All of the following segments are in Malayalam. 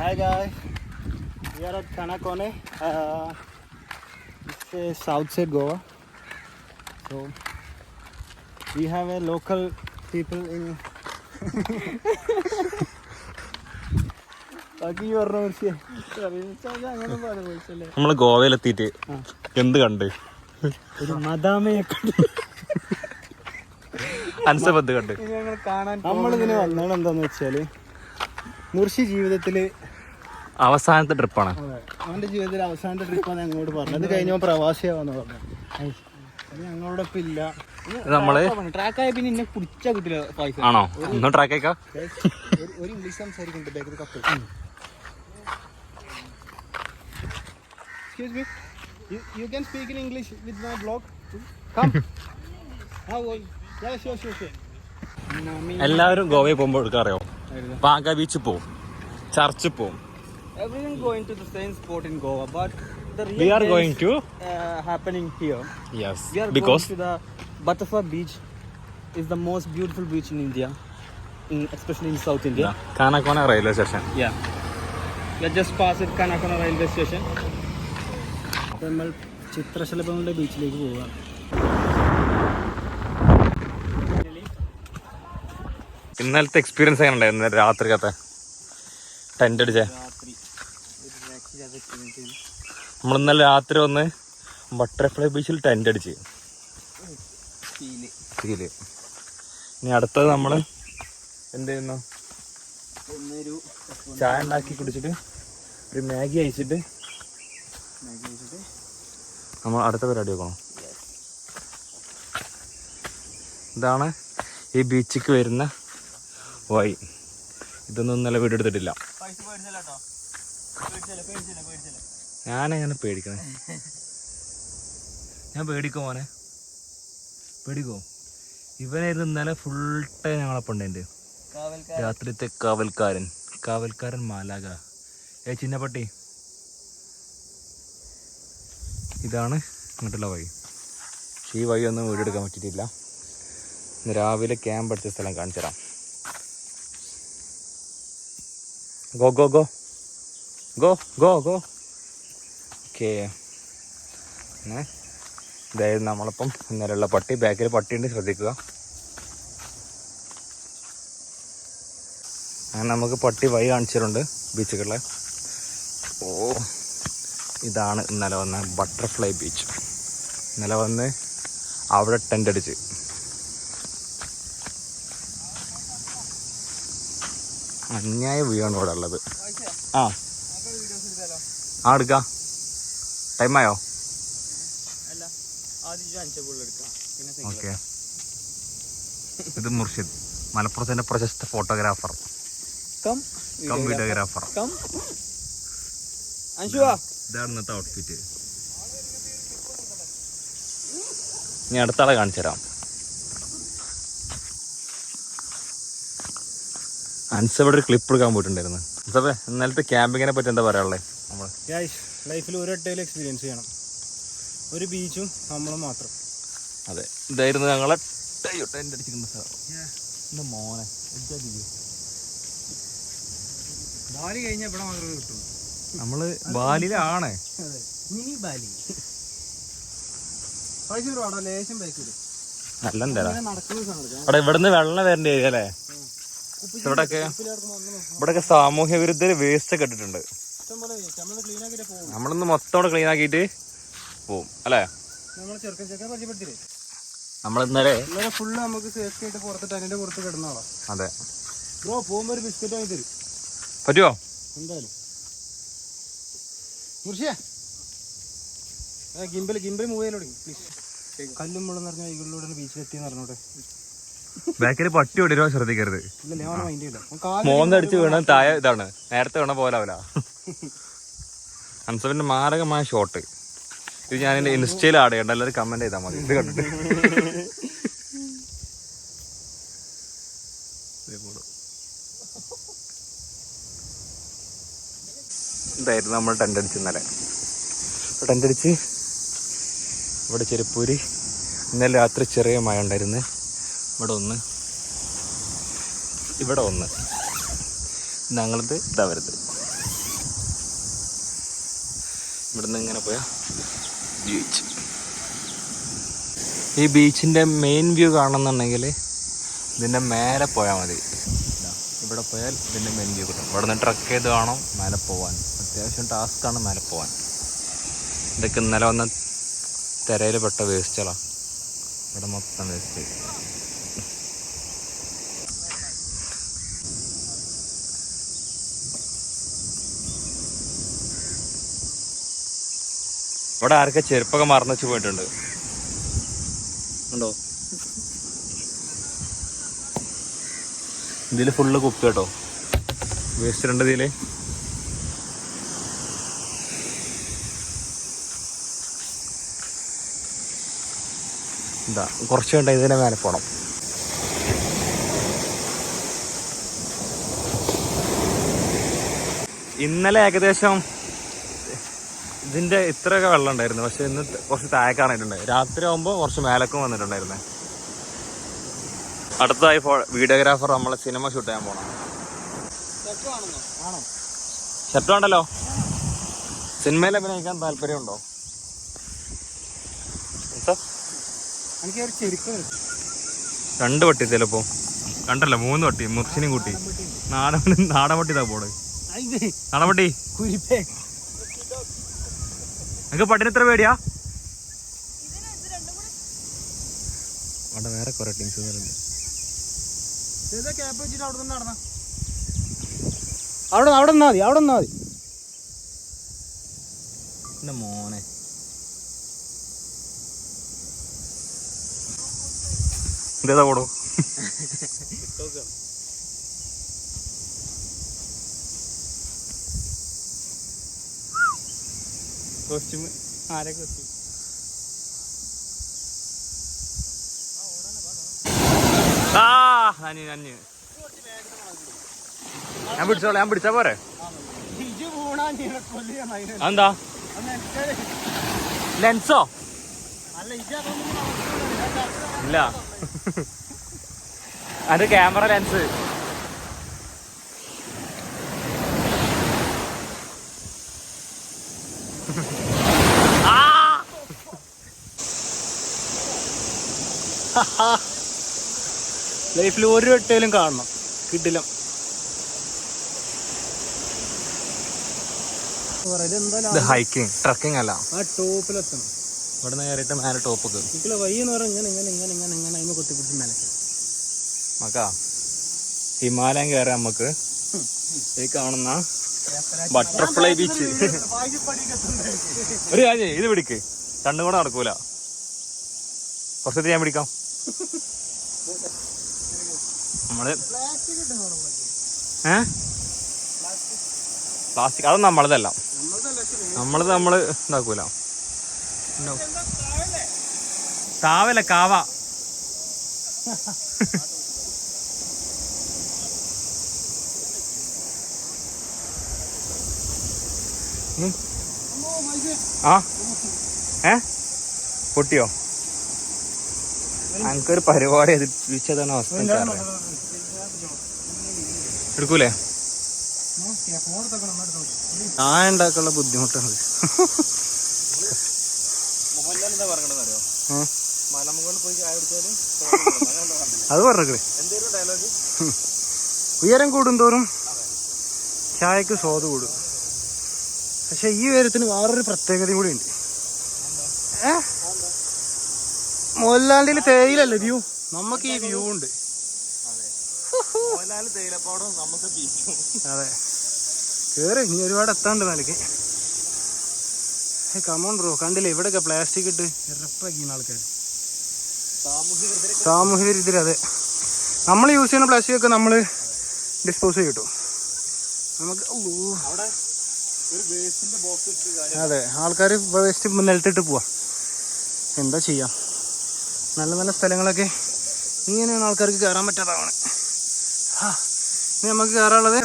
Hi guys, we are at Kanakone. Uh, it's a south side Goa. So we have a local people ബാക്കി ഈ പറഞ്ഞ കുറിച്ച് അങ്ങനെ പറഞ്ഞു നമ്മൾ ഗോവയിലെത്തിയിട്ട് എന്ത് കണ്ട്? ഒരു മദാമയെ അൻസബ് കണ്ട്? ഞങ്ങൾ കാണാൻ നമ്മളിതിന് വന്നത് എന്താന്ന് വെച്ചാൽ മുർഷി ജീവിതത്തിൽ അവസാനത്തെ ട്രിപ്പാണ്. അവന്റെ ജീവിതത്തിൽ അവസാനത്തെ ട്രിപ്പാണ് ഞങ്ങളോട് പറഞ്ഞത്. അത് കഴിഞ്ഞ പ്രവാസിയാവാന്ന് പറഞ്ഞു. ഞങ്ങളോടൊപ്പം ഇല്ല. നമ്മൾ ട്രാക്കായ പിന്നെ എന്നെ കുടിച്ചാ കിട്ടില്ല പൈസ. ആണോ? ഒന്ന് ട്രാക്ക് ആയിക്കാ? ഒരു- ഇംഗ്ലീഷ് സംസാരിക്കുന്നുണ്ട് ബാക്കിൽ cup excuse me you can speak in English with my blog come ah oh ya show show show എല്ലാവരും ഗോവയിൽ പോകുമ്പോൾ എടുക്കാറിയോ? പാങ്ക ബീച്ചിൽ പോവും. ചർച്ചിൽ പോവും. Everyone going to the same spot in Goa, but the real we are going is, to uh, happening here. Yes, We are because going to the Butterfly Beach. is the most beautiful beach in India, in, especially in South India. Yeah. Kanakona railway station. Yeah. We are just pass it Kanakona railway station. നമ്മൾ ചിത്രശലഭങ്ങളുടെ ബീച്ചിലേക്ക് പോവുകയാണ് ഇന്നലത്തെ എക്സ്പീരിയൻസ് എങ്ങനെ ഉണ്ടായിരുന്നു രാത്രിക്കത്തെ ടെന്റ് അടിച്ചേ നമ്മൾ ഇന്നലെ രാത്രി വന്ന് ബട്ടർഫ്ലൈ ബീച്ചിൽ ടെന്റ് അടിച്ച്. ഫീൽ ഇനി അടുത്തത് നമ്മൾ എന്ത് ചെയ്യുന്നു? ചായ ഉണ്ടാക്കി കുടിച്ചിട്ട് ഒരു മാഗി അയച്ചിട്ട് നമ്മൾ അടുത്ത പരിപാടി വെക്കണം ഇതാണ് ഈ ബീച്ചിക്ക് വരുന്ന വഴി. ഇതൊന്നും ഇന്നലെ വീടെടുത്തിട്ടില്ല. ഞാനെങ്ങനെ പേടിക്കണേ? ഞാൻ പേടിക്കോ മോനെ? പേടിക്കോ? ഇവനായിരുന്നു ഇന്നലെ ഫുൾ ടൈം ഞങ്ങളപ്പം കാവൽക്കാർ രാത്രിത്തെ കാവൽക്കാരൻ. കാവൽക്കാരൻ മാലാക ഏ ചിന്നപ്പട്ടി. ഇതാണ് ഇങ്ങോട്ടുള്ള വഴി. പക്ഷേ ഈ വഴി ഒന്നും വീടെടുക്കാൻ പറ്റിയിട്ടില്ല. ഇന്ന് രാവിലെ ക്യാമ്പ് അടിച്ച സ്ഥലം കാണിച്ചു തരാം. Go go go. Go go go. Okay ഇതായിരുന്നു നമ്മളിപ്പം ഇന്നലെയുള്ള പട്ടി. ബാക്കിൽ പട്ടിയുണ്ട് ശ്രദ്ധിക്കുക. അങ്ങനെ നമുക്ക് പട്ടി വഴി കാണിച്ചിട്ടുണ്ട് ബീച്ചുകളിലെ. ഓ ഇതാണ് ഇന്നലെ വന്ന ബട്ടർഫ്ലൈ ബീച്ച്. ഇന്നലെ വന്ന് അവിടെ ടെന്റ് അടിച്ച്. അന്യായ വ്യൂ ഇവിടെ ഉള്ളത്. ആ ആ എടുക്കാം. ടൈമായോ ഓക്കെ. ഇത് മുർഷിദ് മലപ്പുറത്തിന്റെ പ്രശസ്ത ഫോട്ടോഗ്രാഫർ കം വീഡിയോഗ്രാഫർ ഇതാണ് ഇന്നത്തെ ഔട്ട്ഫിറ്റ് ഇനി അടുത്താളെ കാണിച്ചു തരാം. അൻസബ് ഒരു ക്ലിപ്പ് എടുക്കാൻ പോയിട്ടുണ്ടായിരുന്നു. അൻസബ് ഇന്നലത്തെ ക്യാമ്പിങ്ങിനെ പറ്റി എന്താ പറയാനുള്ളത് നമ്മൾ ലൈഫിൽ ഒരു ഒരട്ടയിൽ എക്സ്പീരിയൻസ് ചെയ്യണം. ഒരു ബീച്ചും നമ്മളും മാത്രം. അതെ. ഇതായിരുന്നു ഞങ്ങളെ ടെന്റ് എന്റെ മോനെ ബാലി കഴിഞ്ഞാൽ ഇവിടെ മാത്രമേ കിട്ടുള്ളൂ. നമ്മൾ ബാലിയിലാണ്. അതെ. Mini Bali. ലേശം ബാക്ക് വരും അവിടെ ഇവിടുന്ന് വെള്ളം വരേണ്ട ഏരിയ അല്ലേ ഇവിടൊക്കെ ഇവിടൊക്കെ സാമൂഹ്യ വിരുദ്ധര് വേസ്റ്റ് ഒക്കെ ഇട്ടിട്ടുണ്ട്. നമ്മളിന്ന് മൊത്തം അവിടെ ക്ലീൻ ആക്കിയിട്ട് പോവും അല്ലേ? നമ്മൾ ഇന്നലെ ഇന്നലെ ഫുള്ള് നമുക്ക് സേഫ്റ്റി ആയിട്ട് പുറത്തിട്ട് അതിന്റെ പുറത്ത് കിടന്നോളാം അതെ. ബ്രോ പോകുമ്പോ ഒരു ബിസ്ക്കറ്റ് വാങ്ങി തരും. പറ്റുമോ എന്തായാലും. മുർഷിയ. ഗിംബൽ ഗിംബൽ മൂവ് ചെയ്യാൻ തുടങ്ങി പ്ലീസ് കല്ലും മുള്ളും നിറഞ്ഞ വൈകളിലൂടെ ബീച്ചിലെത്തിയെന്ന് പറഞ്ഞോട്ടെ. ബാക്കിൽ പട്ടി ഓടിരോ ശ്രദ്ധിക്കരുത്. മോന്നടിച്ച് വീണ താഴെ ഇതാണ്. നേരത്തെ വീണ പോലാവില്ല അൻസബിന്റെ മാരകമായ ഷോട്ട് ഇത് ഞാൻ എന്റെ ഇൻസ്റ്റയിൽ ആഡ് എല്ലാവരും കമന്റ് ചെയ്താൽ മതി. ഇത് കണ്ടിട്ട്. ഇതായിരുന്നു നമ്മൾ ടെന്റ് അടിച്ച് ഇന്നലെ. ടെന്റ് അടിച്ച് ഇവിടെ ചെരുപ്പൂരി ഇന്നലെ രാത്രി ചെറിയ മഴ ഉണ്ടായിരുന്നു. ഇവിടെ ഒന്ന്. ഇവിടെ ഒന്ന്. ഞങ്ങളത് ഇതാ ഇവിടുന്ന് ഇങ്ങനെ പോയാ. ബീച്ച് ഈ ബീച്ചിന്റെ മെയിൻ വ്യൂ കാണണമെന്നുണ്ടെങ്കിൽ ഇതിന്റെ മേലെ പോയാൽ മതി. ഇവിടെ പോയാൽ ഇതിന്റെ മെയിൻ വ്യൂ കിട്ടും. ഇവിടെ നിന്ന് ട്രക്ക് ചെയ്ത് വേണം മേലെ പോകാൻ അത്യാവശ്യം ടാസ്ക്കാണ് മേലെ പോകാൻ ഇതൊക്കെ ഇന്നലെ വന്ന തിരയിൽ പെട്ട വേസ്റ്റുകളാണ് ഇവിടെ മൊത്തം വേസ്റ്റ് ഇവിടെ ആരൊക്കെ ചെരുപ്പൊക്കെ മറന്നു വെച്ച് പോയിട്ടുണ്ട്? ഉണ്ടോ? ഇതിൽ ഫുള്ള് കുപ്പി കേട്ടോ. വേസ്റ്റ് രണ്ട് ഇതിൽ. എന്താ കുറച്ച് കണ്ട ഇതിനെ മേലെ പോണം. ഇന്നലെ ഏകദേശം ഇതിന്റെ ഇത്രയൊക്കെ വെള്ളം ഉണ്ടായിരുന്നു. പക്ഷെ ഇന്ന് കുറച്ച് താഴേക്കാണിട്ടുണ്ട് രാത്രി ആകുമ്പോൾ കുറച്ച് മേലക്കും വന്നിട്ടുണ്ടായിരുന്നേ. അടുത്തതായി വീഡിയോഗ്രാഫർ നമ്മളെ സിനിമ ഷൂട്ട് ചെയ്യാൻ പോണം. ഷർട്ട് വേണ്ടല്ലോ. സിനിമയിൽ അഭിനയിക്കാൻ താല്പര്യമുണ്ടോ? രണ്ട് വട്ടി ചിലപ്പോ രണ്ടല്ല മൂന്ന് പട്ടി മുർച്ചിനും കൂട്ടി. നാടൻ നാടൻ പട്ടി താ പോട് നാടൻ പട്ടി കുരിപ്പേ. നിങ്ങക്ക് പട്ടിന് എത്ര പേടിയാ? അവിടെ വേറെ കുറെ ടീംസ് അവിടെ അവിടെ നിന്നാ മതി അവിടെ നിന്നാ മതി. എന്റെ മോനെ. ഇതേതാ പോടോ കോസ്റ്റ്യൂം? ആരെ കോസ്റ്റ്യൂം? ആ നന്ദി നന്ദി ഞാൻ പിടിച്ചോളെ ഞാൻ പിടിച്ചാ പോരെ? എന്താ ലെൻസോ? ഇല്ല. അത് ക്യാമറ ലെൻസ്. ലൈഫിൽ ഒരു വെട്ടയിലും കാണണം. കിട്ടില്ല. ഇത് ഹൈക്കിങ് ട്രക്കിംഗ് അല്ല. ആ ടോപ്പിലെത്തണം. ഇവിടെ നിന്ന് കയറിയിട്ട് മേലെ ടോപ്പൊക്കെ എനിക്കുള്ള വഴി എന്ന് പറഞ്ഞാൽ ഇങ്ങനെ ഇങ്ങനെ ഇങ്ങനെ ഇങ്ങനെ ഇങ്ങനെ അതിന് കൊത്തിപ്പിടിച്ച് നിലയ്ക്കാം മക്കാ ഹിമാലയം കയറാൻ നമുക്ക്. ഈ കാണുന്ന ബട്ടർഫ്ലൈ ബീച്ച് ഒരു കാര്യം ഇത് പിടിക്ക്. രണ്ടും കൂടെ നടക്കൂല. കുറച്ചത് ഞാൻ പിടിക്കാം. നമ്മൾ. ഏ? പ്ലാസ്റ്റിക് അത് നമ്മളതല്ല. നമ്മളത് നമ്മൾ ഇതാക്കൂല. താവല്ല കാവ. ആ? ഏ? പൊട്ടിയോ? എനിക്കൊരു പരിപാടി എതിർപ്പിച്ചതാണ് അവസ്ഥ. എടുക്കൂലേ? ഞാൻ ഉണ്ടാക്കാനുള്ള ബുദ്ധിമുട്ടാണ്. അത് പറഞ്ഞേ ഉയരം കൂടുന്തോറും ചായക്ക് സ്വാദ് കൂടും. പക്ഷെ ഈ ഉയരത്തിന് വേറൊരു പ്രത്യേകതയും കൂടി ഉണ്ട്. ഏ? മോഹൻലാലിൽ തേയിലല്ലേ വ്യൂ? നമുക്ക് ഈ വ്യൂ ഉണ്ട്. അതെ. കേറി ഇനി ഒരുപാട് എത്താണ്ട് നിലയ്ക്ക് കമോൺ ബ്രോ കണ്ടില്ലേ ഇവിടെയൊക്കെ പ്ലാസ്റ്റിക് ഇട്ട് ഇറപ്പാക്കിയാണ് ആൾക്കാർ സാമൂഹിക രീതിയിൽ അതെ. നമ്മൾ യൂസ് ചെയ്യുന്ന പ്ലാസ്റ്റിക് ഒക്കെ നമ്മൾ ഡിസ്പോസ് ചെയ്യും നമുക്ക്. അതെ ആൾക്കാർ വേസ്റ്റ് നിലത്തിട്ട് പോവാ. എന്താ ചെയ്യാം? നല്ല നല്ല സ്ഥലങ്ങളൊക്കെ ഇങ്ങനെയാണ് ആൾക്കാർക്ക് കയറാൻ പറ്റാത്തതാണ്. ഇനി നമുക്ക് കയറാനുള്ളത്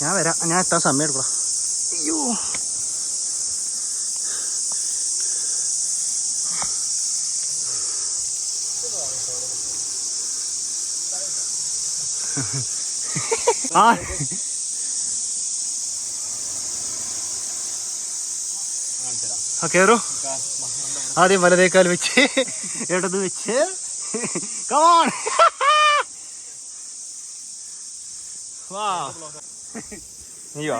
ഞാൻ വരാം. ഞാൻ എത്താൻ സമയം എടുക്കണം അയ്യോ. ആ. ആ കയറൂ ആദ്യം വലതേക്കാൽ വെച്ച് ഇടത് വെച്ച്. കമോൺ വാ നീയോ?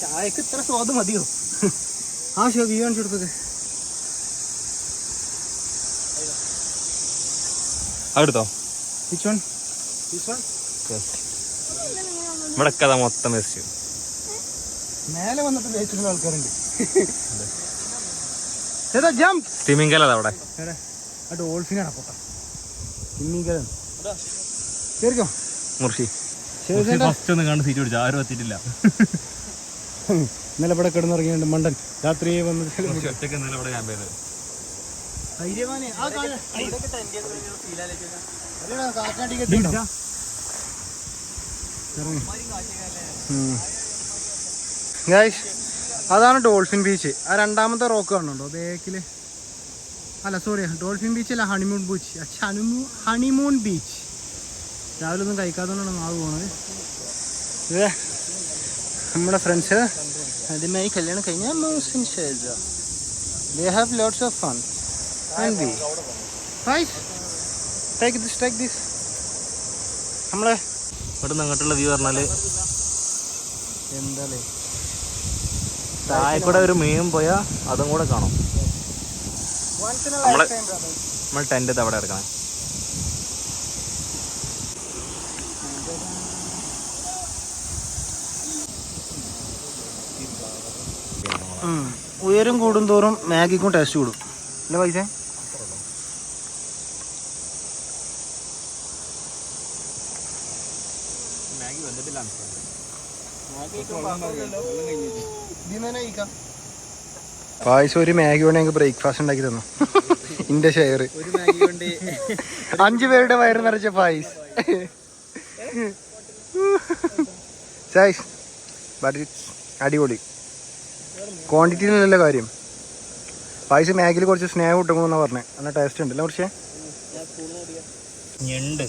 ചായക്ക് ഇത്ര സ്വാദ് മതിയോ? ആ ശോ വ്യൂ കാണിച്ചു കൊടുത്തത് ദിസ് വൺ ഇവിടെ കഥ മൊത്തം മെസ്സി മേലെ വന്നിട്ട് വേച്ചിരുന്ന ആൾക്കാരുണ്ട്. ജംപ് തിമിങ്കല അവിടെ എവിടെ ആ ഡോൾഫിനാണ് പൊട്ട. കിമ്മിക്കലാണ് കേറിക്കോ. മുർഷി. ഫസ്റ്റ് ഒന്ന് കണ്ട് സീറ്റ് പിടിച്ചു. ആരും എത്തിയിട്ടില്ല. ഇന്നലെ ഇവിടെ കിടന്നിറങ്ങിയുണ്ട് മണ്ടൻ. രാത്രി വന്ന് ഒറ്റയ്ക്ക് ഇന്നലെ ഇവിടെ ക്യാമ്പ് ആ ഗൈസ് അതാണ് ഡോൾഫിൻ ബീച്ച് ആ രണ്ടാമത്തെ റോക്ക് കാണുന്നുണ്ടോ ബേക്കിൽ അല്ല സോറി ഡോൾഫിൻ ബീച്ച് അല്ല honeymoon beach honeymoon honeymoon beach രാവിലെ ഒന്നും കഴിക്കാത്തതുകൊണ്ടാണ് നാവ് പോണത്. ഇത് നമ്മുടെ ഫ്രണ്ട്സ് ആദ്യമായി കല്യാണം കഴിഞ്ഞാൽ they have lots of fun and be guys take this take this നമ്മളെ ഇവിടുന്ന് അങ്ങോട്ടുള്ള വ്യൂ പറഞ്ഞാൽ എന്താ താഴെക്കൂടെ ഒരു മീൻ പോയാ അതും കൂടെ കാണും. നമ്മൾ നമ്മൾ ടെന്റ് അവിടെ ഇറക്കണം ഉയരം കൂടുന്തോറും മാഗിക്കും ടേസ്റ്റ് കൂടും. അല്ലേ പൈസ? പായസം ഒരു മാഗി കൊണ്ട് ഞങ്ങൾക്ക് ബ്രേക്ക്ഫാസ്റ്റ് ഉണ്ടാക്കി തന്നു. ഇന്റെ ഷെയർ അഞ്ചു പേരുടെ വയറ് നിറച്ച പായസ്. സൈസ് ബട്ട് ഇറ്റ്സ് അടിപൊളി. ക്വാണ്ടിറ്റിയിലല്ല കാര്യം. പായസ മാഗിൽ കുറച്ച് സ്നേഹം കിട്ടുമെന്നാണ് പറഞ്ഞത് നല്ല ടേസ്റ്റ് ഉണ്ടല്ലോ പക്ഷേ കുറച്ച്? ഞണ്ട്.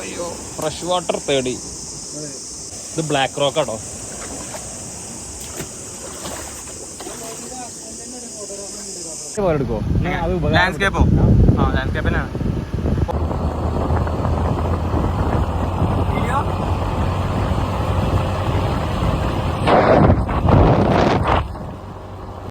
അയ്യോ ഫ്രഷ് വാട്ടർ തേടി. ഇത് ബ്ലാക്ക് റോക്ക് ആട്ടോ എടുക്കോ ലാൻഡ്സ്കേപ്പോ ആ ലാൻഡ്സ്കേപ്പിനാണ്